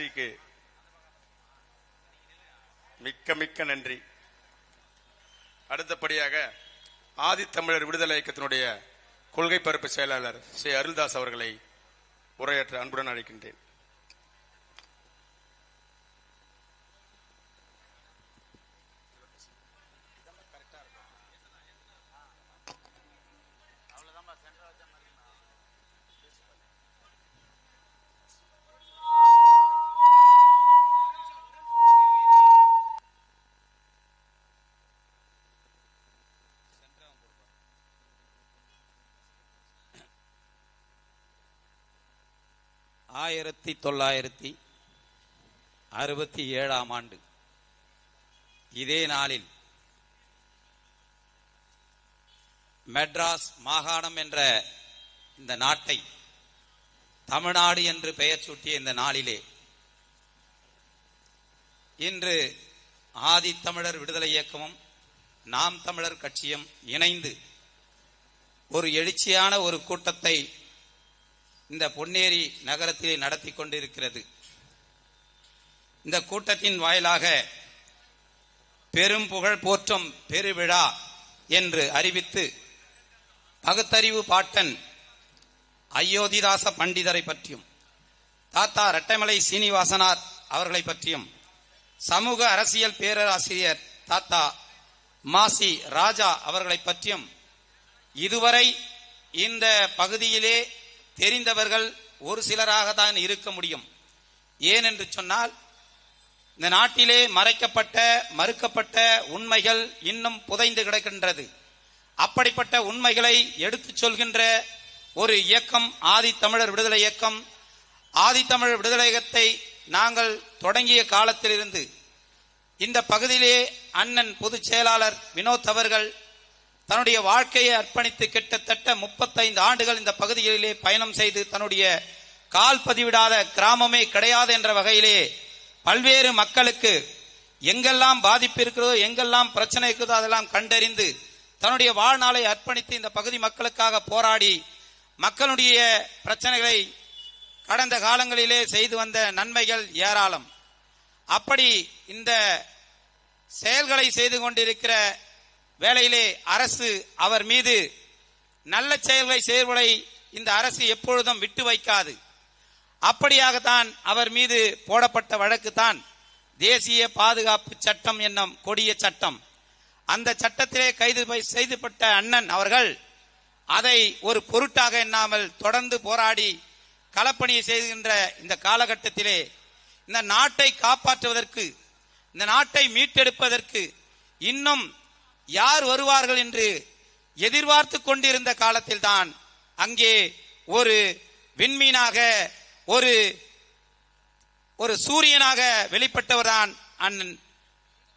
கட்சிக்கு மிக்க மிக்க நன்றி. அடுத்தபடியாக ஆதித்தமிழர் விடுதலை இயக்கத்தினுடைய கொள்கை பரப்பு செயலாளர் ஸ்ரீ அருள்தாஸ் அவர்களை உரையாற்ற அன்புடன் அழைக்கின்றேன். ஆயிரத்தி தொள்ளாயிரத்தி அறுபத்தி ஏழாம் ஆண்டு. இதே நாளில் மெட்ராஸ் மாகாணம் என்ற இந்த நாட்டை தமிழ்நாடு என்று பெயர் சூட்டிய இந்த நாளிலே இன்று ஆதித்தமிழர் விடுதலை இயக்கமும் நாம் தமிழர் கட்சியும் இணைந்து ஒரு எழுச்சியான ஒரு கூட்டத்தை இந்த பொன்னேரி நகரத்திலே நடத்தி கொண்டிருக்கிறது. இந்த கூட்டத்தின் வாயிலாக பெரும் புகழ் போற்றும் பெருவிழா என்று அறிவித்து பகுத்தறிவு பாட்டன் அயோத்திதாச பண்டிதரை பற்றியும் தாத்தா ரெட்டைமலை சீனிவாசனார் அவர்களை பற்றியும் சமூக அரசியல் பேரராசிரியர் தாத்தா மாசி ராஜா அவர்களை பற்றியும் இதுவரை இந்த பகுதியிலே தெரிந்தவர்கள் ஒரு சிலராக தான் இருக்க முடியும். ஏனென்று சொன்னால் இந்த நாட்டிலே மறைக்கப்பட்ட மறுக்கப்பட்ட உண்மைகள் இன்னும் புதைந்து கிடக்கின்றது. அப்படிப்பட்ட உண்மைகளை எடுத்துச் சொல்கின்ற ஒரு இயக்கம் ஆதித்தமிழர் விடுதலை இயக்கம். ஆதித்தமிழர் விடுதலை இயக்கத்தை நாங்கள் தொடங்கிய காலத்திலிருந்து இந்த பகுதியிலே அண்ணன் பொதுச் செயலாளர் வினோத் அவர்கள் தன்னுடைய வாழ்க்கையை அர்ப்பணித்து கிட்டத்தட்ட முப்பத்தைந்து ஆண்டுகள் இந்த பகுதிகளிலே பயணம் செய்து தன்னுடைய கால் பதிவிடாத கிராமமே கிடையாது என்ற வகையிலே பல்வேறு மக்களுக்கு எங்கெல்லாம் பாதிப்பு இருக்கிறதோ எங்கெல்லாம் பிரச்சனை இருக்கிறதோ அதெல்லாம் கண்டறிந்து தன்னுடைய வாழ்நாளை அர்ப்பணித்து இந்த பகுதி மக்களுக்காக போராடி மக்களுடைய பிரச்சனைகளை கடந்த காலங்களிலே செய்து வந்த நன்மைகள் ஏராளம். அப்படி இந்த செயல்களை செய்து கொண்டிருக்கிற வேளையிலே அரசு அவர் மீது நல்ல செயல்களை செய்வதை இந்த அரசு எப்பொழுதும் விட்டு வைக்காது. அப்படியாகத்தான் அவர் மீது போடப்பட்ட வழக்கு தான் தேசிய பாதுகாப்பு சட்டம் என்னும் கொடிய சட்டம். அந்த சட்டத்திலே கைது பை- செய்துபட்ட அண்ணன் அவர்கள் அதை ஒரு பொருட்டாக எண்ணாமல் தொடர்ந்து போராடி களப்பணியை செய்கின்ற இந்த காலகட்டத்திலே இந்த நாட்டை காப்பாற்றுவதற்கு இந்த நாட்டை மீட்டெடுப்பதற்கு இன்னும் யார் வருவார்கள் என்று எதிர்பார்த்து கொண்டிருந்த காலத்தில் தான் அங்கே ஒரு விண்மீனாக ஒரு ஒரு சூரியனாக வெளிப்பட்டவர்தான் அண்ணன்.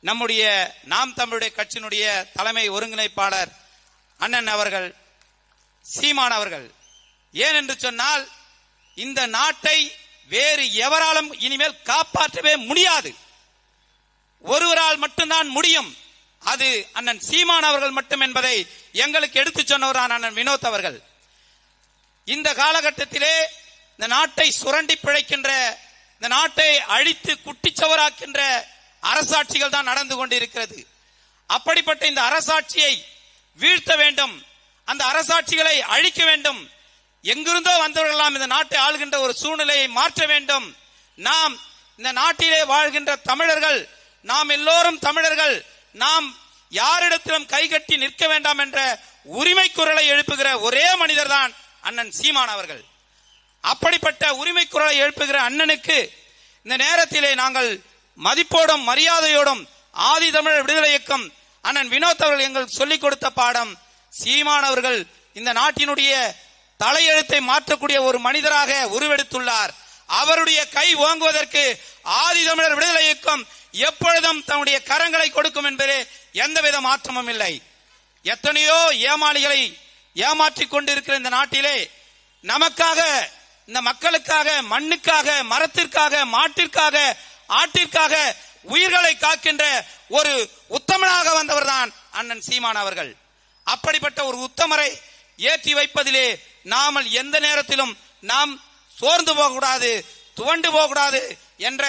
நம்முடைய நாம் தமிழுடைய கட்சியினுடைய தலைமை ஒருங்கிணைப்பாளர் அண்ணன் அவர்கள் சீமான் அவர்கள். ஏன் என்று சொன்னால் இந்த நாட்டை வேறு எவராலும் இனிமேல் காப்பாற்றவே முடியாது. ஒருவரால் மட்டும்தான் முடியும். அது அண்ணன் சீமான் அவர்கள் மட்டும் என்பதை எங்களுக்கு எடுத்துச் சொன்னவரான் அண்ணன் வினோத் அவர்கள். இந்த காலகட்டத்திலே இந்த நாட்டை சுரண்டி பிழைக்கின்ற இந்த நாட்டை அழித்து குட்டிச்சவராக்கின்ற அரசாட்சிகள் தான் நடந்து கொண்டிருக்கிறது. அப்படிப்பட்ட இந்த அரசாட்சியை வீழ்த்த வேண்டும் அந்த அரசாட்சிகளை அழிக்க வேண்டும் எங்கிருந்தோ வந்தவர்களாம் இந்த நாட்டை ஆள்கின்ற ஒரு சூழ்நிலையை மாற்ற வேண்டும். நாம் இந்த நாட்டிலே வாழ்கின்ற தமிழர்கள் நாம் எல்லோரும் தமிழர்கள் நாம் யாரிடத்திலும் கைகட்டி நிற்க வேண்டாம் என்ற உரிமை குரலை எழுப்புகிற ஒரே மனிதர் தான் அண்ணன் சீமான் அவர்கள். அப்படிப்பட்ட உரிமை குரலை எழுப்புகிற அண்ணனுக்கு இந்த நேரத்திலே நாங்கள் மதிப்போடும் மரியாதையோடும் ஆதி தமிழர் விடுதலை இயக்கம் அண்ணன் வினோத் அவர்கள் எங்களுக்கு சொல்லிக் கொடுத்த பாடம் சீமான் அவர்கள் இந்த நாட்டினுடைய தலையெழுத்தை மாற்றக்கூடிய ஒரு மனிதராக உருவெடுத்துள்ளார். அவருடைய கை ஓங்குவதற்கு ஆதி தமிழர் விடுதலை இயக்கம் எப்பொழுதும் தன்னுடைய கரங்களை கொடுக்கும் என்பதே எந்தவித மாற்றமும் இல்லை. எத்தனையோ ஏமாளிகளை ஏமாற்றிக் கொண்டிருக்கிற இந்த நாட்டிலே நமக்காக இந்த மக்களுக்காக மண்ணுக்காக மரத்திற்காக மாட்டிற்காக ஆட்டிற்காக உயிர்களை காக்கின்ற ஒரு உத்தமனாக வந்தவர்தான் அண்ணன் சீமான் அவர்கள். அப்படிப்பட்ட ஒரு உத்தமரை ஏற்றி வைப்பதிலே நாமல் எந்த நேரத்திலும் நாம் சோர்ந்து போகக்கூடாது துவண்டு போகக்கூடாது என்ற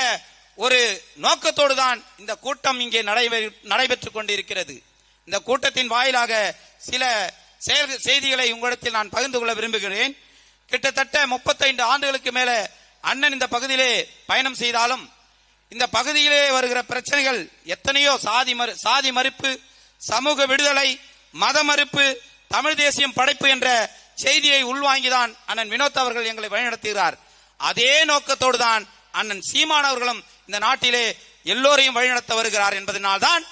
ஒரு நோக்கத்தோடு தான் இந்த கூட்டம் இங்கே நடைபெ- நடைபெற்றுக் கொண்டிருக்கிறது. இந்த கூட்டத்தின் வாயிலாக சில செயல் செய்திகளை உங்களிடத்தில் நான் பகிர்ந்து கொள்ள விரும்புகிறேன். கிட்டத்தட்ட முப்பத்தைந்து ஆண்டுகளுக்கு மேல அண்ணன் இந்த பகுதியிலே பயணம் செய்தாலும் இந்த பகுதியிலே வருகிற பிரச்சனைகள் எத்தனையோ சாதி மறு சாதி மறுப்பு சமூக விடுதலை மத மறுப்பு தமிழ் தேசியம் படைப்பு என்ற செய்தியை உள்வாங்கிதான் அண்ணன் வினோத் அவர்கள் எங்களை வழிநடத்துகிறார். அதே நோக்கத்தோடு தான் அண்ணன் சீமான் அவர்களும் இந்த நாட்டிலே எல்லோரையும் வழிநடத்த வருகிறார் என்பதனால்தான்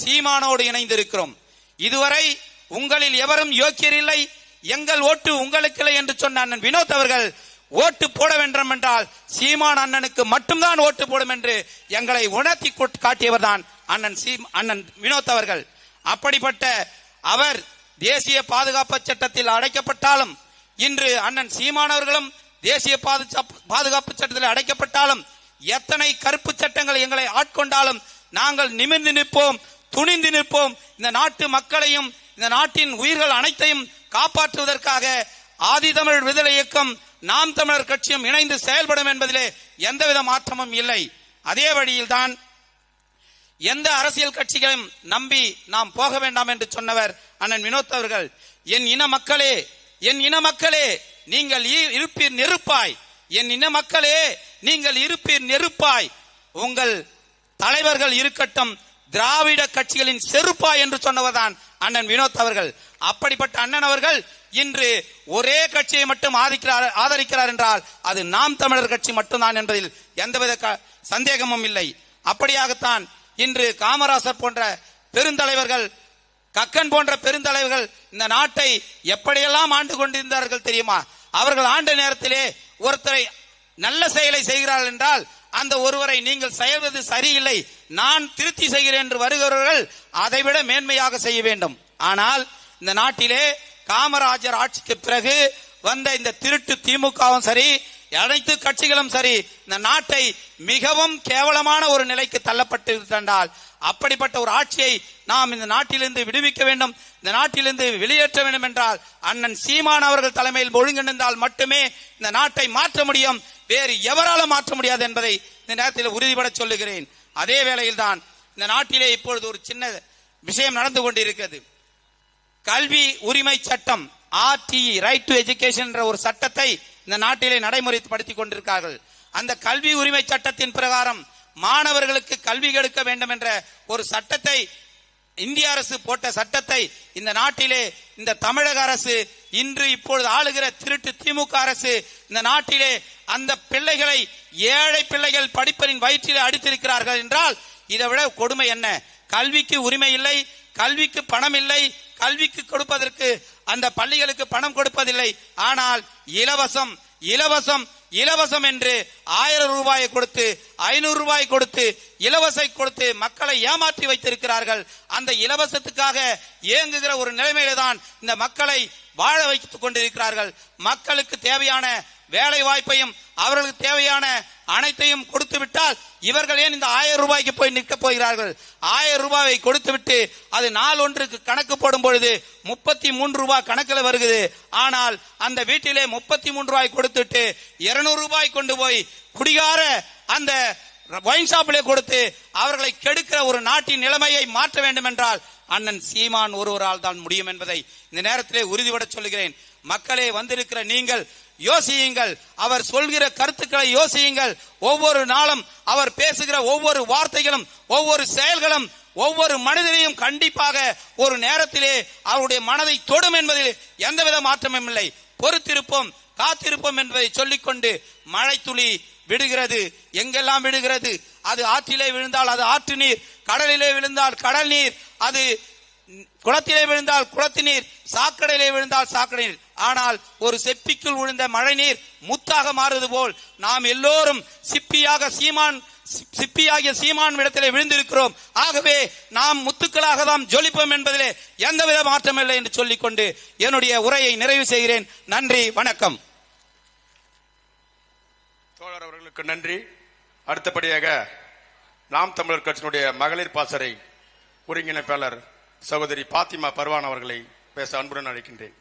சீமானோடு இணைந்திருக்கிறோம். இதுவரை உங்களில் எவரும் யோக்கியர் இல்லை எங்கள் ஓட்டு உங்களுக்கு இல்லை என்று சொன்ன அண்ணன் வினோத் அவர்கள் ஓட்டு போட வேண்டும் என்றால் சீமான் அண்ணனுக்கு மட்டும்தான் ஓட்டு போடும் என்று எங்களை உணர்த்தி காட்டியவர் தான் அண்ணன் சீ அண்ணன் வினோத் அவர்கள். அப்படிப்பட்ட அவர் தேசிய பாதுகாப்பு சட்டத்தில் அடைக்கப்பட்டாலும் இன்று அண்ணன் சீமானவர்களும் தேசிய பாதுகாப்பு பாதுகாப்பு சட்டத்தில் அடைக்கப்பட்டாலும் எத்தனை கருப்பு சட்டங்கள் எங்களை ஆட்கொண்டாலும் நாங்கள் நிமிர்ந்து நிற்போம் துணிந்து நிற்போம். இந்த நாட்டு மக்களையும் இந்த நாட்டின் உயிர்கள் அனைத்தையும் காப்பாற்றுவதற்காக ஆதிதமிழ் விடுதலை இயக்கம் நாம் தமிழர் கட்சியும் இணைந்து செயல்படும் என்பதிலே எந்தவித மாற்றமும் இல்லை. அதே வழியில்தான் எந்த அரசியல் கட்சிகளையும் நம்பி நாம் போக வேண்டாம் என்று சொன்னவர் அண்ணன் வினோத் அவர்கள். என் இன மக்களே என் இன மக்களே நீங்கள் இருப்பீர் நெருப்பாய். என் இன மக்களே நீங்கள் இருப்பீர் நெருப்பாய். உங்கள் தலைவர்கள் இருக்கட்டும் திராவிட கட்சிகளின் செருப்பாய் என்று சொன்னவர்தான் அண்ணன் வினோத் அவர்கள். அப்படிப்பட்ட அண்ணன் அவர்கள் இன்று ஒரே கட்சியை மட்டும் ஆதிக்கிறார் ஆதரிக்கிறார் என்றால் அது நாம் தமிழர் கட்சி மட்டும்தான் என்பதில் எந்தவித க- சந்தேகமும் இல்லை. அப்படியாகத்தான் இன்று காமராசர் போன்ற பெருந்தலைவர்கள் கக்கன் போன்ற பெருந்தலைவர்கள் இந்த நாட்டை எப்படியெல்லாம் ஆண்டு கொண்டிருந்தார்கள் தெரியுமா? அவர்கள் ஆண்ட நேரத்திலே ஒருத்தரை நல்ல செயலை செய்கிறார்கள் என்றால் அந்த ஒருவரை நீங்கள் செய்வது சரியில்லை நான் திருத்தி செய்கிறேன் என்று வருகிறவர்கள் அதைவிட மேன்மையாக செய்ய வேண்டும். ஆனால் இந்த நாட்டிலே காமராஜர் ஆட்சிக்கு பிறகு வந்த இந்த திருட்டு திமுகவும் சரி அனைத்து கட்சிகளும் சரி இந்த நாட்டை மிகவும் கேவலமான ஒரு நிலைக்கு தள்ளப்பட்டு விட்டால் அப்படிப்பட்ட ஒரு ஆட்சியை நாம் இந்த நாட்டிலிருந்து விடுவிக்க வேண்டும் இந்த நாட்டிலிருந்து வெளியேற்ற வேண்டும் என்றால் அண்ணன் சீமான் அவர்கள் தலைமையில் ஒழுங்கிணைந்தால் மட்டுமே இந்த நாட்டை மாற்ற முடியும் வேறு எவரால மாற்ற முடியாது என்பதை இந்த நேரத்தில் உறுதிபட சொல்லுகிறேன். அதே வேளையில் தான் இந்த நாட்டிலே இப்பொழுது ஒரு சின்ன விஷயம் நடந்து கொண்டிருக்கிறது. கல்வி உரிமை சட்டம் ஆர்டிஇ ரைட் டு எஜுகேஷன் என்ற ஒரு சட்டத்தை இந்த நாட்டிலே நடைமுறைப்படுத்திக் கொண்டிருக்கார்கள் அந்த கல்வி உரிமை சட்டத்தின் பிரகாரம் மாணவர்களுக்கு கல்வி கெடுக்க வேண்டும் என்ற ஒரு சட்டத்தை இந்திய அரசு போட்ட சட்டத்தை இந்த நாட்டிலே இந்த தமிழக அரசு இன்று இப்பொழுது ஆளுகிற திருட்டு திமுக அரசு இந்த நாட்டிலே அந்த பிள்ளைகளை ஏழை பிள்ளைகள் படிப்பரின் வயிற்றில் அடித்திருக்கிறார்கள் என்றால் இதை விட கொடுமை என்ன? கல்விக்கு உரிமை இல்லை கல்விக்கு பணம் இல்லை கல்விக்கு கொடுப்பதற்கு அந்த பள்ளிகளுக்கு பணம் கொடுப்பதில்லை. ஆனால் இலவசம் இலவசம் இலவசம் என்று ஆயிரம் ரூபாயை கொடுத்து ஐநூறு ரூபாய் கொடுத்து இலவசை கொடுத்து மக்களை ஏமாற்றி வைத்திருக்கிறார்கள். அந்த இலவசத்துக்காக இயங்குகிற ஒரு நிலைமையில தான் இந்த மக்களை வாழ வைத்துக் கொண்டிருக்கிறார்கள். மக்களுக்கு தேவையான வேலை வாய்ப்பையும் அவர்களுக்கு தேவையான அனைத்தையும் கொடுத்து விட்டால் இவர்கள் ஏன் இந்த ஆயிரம் ரூபாய்க்கு போய் நிற்க போகிறார்கள்? ஆயிரம் ரூபாயை கொடுத்து விட்டு அது நாள் ஒன்றுக்கு கணக்கு போடும் பொழுது முப்பத்தி மூன்று ரூபாய் கணக்கில் வருகிறது. ஆனால் அந்த வீட்டிலே முப்பத்தி மூன்று ரூபாய் கொடுத்துட்டு இருநூறு ரூபாய் கொண்டு போய் குடிகார அந்த ஒயின் ஷாப்பிலே கொடுத்து அவர்களை கெடுக்கிற ஒரு நாட்டின் நிலைமையை மாற்ற வேண்டும் என்றால் அண்ணன் சீமான் ஒருவரால் தான் முடியும் என்பதை இந்த நேரத்திலே உறுதிபட சொல்கிறேன் மக்களே வந்திருக்கிற நீங்கள் யோசியுங்கள். அவர் சொல்கிற கருத்துக்களை யோசியுங்கள். ஒவ்வொரு நாளும் அவர் பேசுகிற ஒவ்வொரு வார்த்தைகளும் ஒவ்வொரு செயல்களும் ஒவ்வொரு மனிதனையும் கண்டிப்பாக ஒரு நேரத்திலே அவருடைய மனதை தொடும் என்பதில் எந்தவித மாற்றமும் இல்லை. பொறுத்திருப்போம் காத்திருப்போம் என்பதை சொல்லிக்கொண்டு மழை துளி விடுகிறது. எங்கெல்லாம் விடுகிறது? அது ஆற்றிலே விழுந்தால் அது ஆற்று நீர் கடலிலே விழுந்தால் கடல் நீர் அது குளத்திலே விழுந்தால் குளத்து நீர் சாக்கடையிலே விழுந்தால் சாக்கடை நீர். ஆனால் ஒரு செப்பிக்குள் விழுந்த மழைநீர் முத்தாக மாறுவது போல் நாம் எல்லோரும் சிப்பியாக சீமான் சிப்- சிப்பியாகிய சீமான் இடத்திலே விழுந்திருக்கிறோம். ஆகவே நாம் முத்துக்களாக தான் ஜொலிப்போம் என்பதிலே எந்தவித மாற்றமில்லை என்று சொல்லிக்கொண்டு என்னுடைய உரையை நிறைவு செய்கிறேன். நன்றி வணக்கம். தோழர் அவர்களுக்கு நன்றி. அடுத்தபடியாக நாம் தமிழர் கட்சியினுடைய மகளிர் பாசறை ஒருங்கிணைப்பாளர் சகோதரி பாத்திமா பர்வான் அவர்களை பேச அன்புடன் அழைக்கின்றேன்.